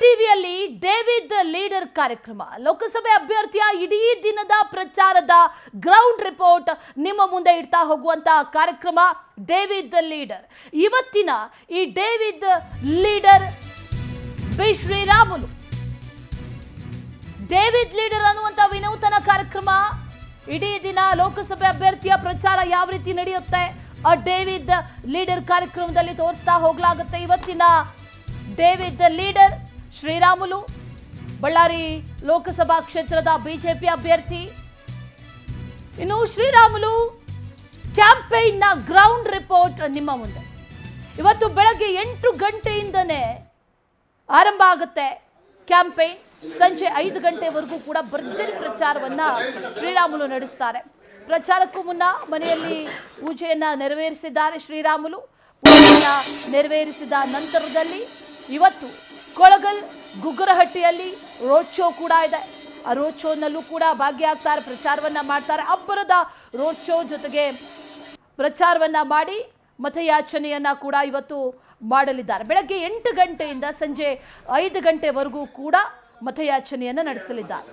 ಟಿವಿಯಲ್ಲಿ David leader ಕಾರ್ಯಕ್ರಮ. ಲೋಕಸಭೆ ಅಭ್ಯರ್ಥಿಯ ಇಡೀ ದಿನದ ಪ್ರಚಾರದ ಗ್ರೌಂಡ್ ರಿಪೋರ್ಟ್ ನಿಮ್ಮ ಮುಂದೆ ಇಡ್ತಾ ಹೋಗುವಂತ ಕಾರ್ಯಕ್ರಮ ಡೇವಿಡ್ ಲೀಡರ್. ಇವತ್ತಿನ ಈ David leader B Sriramulu. David leader ಅನ್ನುವಂತ ವಿನೂತನ ಕಾರ್ಯಕ್ರಮ. ಇಡೀ ದಿನ ಲೋಕಸಭೆ ಅಭ್ಯರ್ಥಿಯ ಪ್ರಚಾರ ಯಾವ ರೀತಿ ನಡೆಯುತ್ತೆ? ಆ ಡೇವಿಡ್ ಲೀಡರ್ ಕಾರ್ಯಕ್ರಮದಲ್ಲಿ ತೋರಿಸ್ತಾ ಹೋಗ್ಲಾಗುತ್ತೆ ಇವತ್ತಿನ ಡೇವಿಡ್ ಲೀಡರ್. ಶ್ರೀರಾಮುಲು, ಬಳ್ಳಾರಿ ಲೋಕಸಭಾ ಕ್ಷೇತ್ರದ ಬಿಜೆಪಿ ಅಭ್ಯರ್ಥಿ. ಇನ್ನು ಶ್ರೀರಾಮುಲು, ಕ್ಯಾಂಪೇನ್ನ ಗ್ರೌಂಡ್ ರಿಪೋರ್ಟ್ ನಿಮ್ಮ ಮುಂದೆ. ಇವತ್ತು ಬೆಳಗ್ಗೆ ಎಂಟು ಗಂಟೆಯಿಂದನೇ ಆರಂಭ ಆಗುತ್ತೆ ಕ್ಯಾಂಪೇನ್. ಸಂಜೆ ಐದು ಗಂಟೆವರೆಗೂ ಕೂಡ ಭರ್ಜರಿ ಪ್ರಚಾರವನ್ನ ಶ್ರೀರಾಮುಲು ನಡೆಸ್ತಾರೆ. ಪ್ರಚಾರಕ್ಕೂ ಮುನ್ನ ಮನೆಯಲ್ಲಿ ಪೂಜೆಯನ್ನ ನೆರವೇರಿಸಿದ್ದಾರೆ ಶ್ರೀರಾಮುಲು. ಪೂಜೆಯನ್ನ ನೆರವೇರಿಸಿದ ನಂತರದಲ್ಲಿ ಇವತ್ತು ಕೊಳಗಲ್ ಗುಗ್ಗರಹಟ್ಟಿಯಲ್ಲಿ ರೋಡ್ ಶೋ ಕೂಡ ಇದೆ. ಆ ರೋಡ್ ಶೋನಲ್ಲೂ ಕೂಡ ಭಾಗಿಯಾಗ್ತಾರೆ, ಪ್ರಚಾರವನ್ನ ಮಾಡ್ತಾರೆ. ಅಬ್ಬರದ ರೋಡ್ ಶೋ ಜೊತೆಗೆ ಪ್ರಚಾರವನ್ನ ಮಾಡಿ ಮತಯಾಚನೆಯನ್ನ ಕೂಡ ಇವತ್ತು ಮಾಡಲಿದ್ದಾರೆ. ಬೆಳಗ್ಗೆ ಎಂಟು ಗಂಟೆಯಿಂದ ಸಂಜೆ ಐದು ಗಂಟೆವರೆಗೂ ಕೂಡ ಮತಯಾಚನೆಯನ್ನು ನಡೆಸಲಿದ್ದಾರೆ.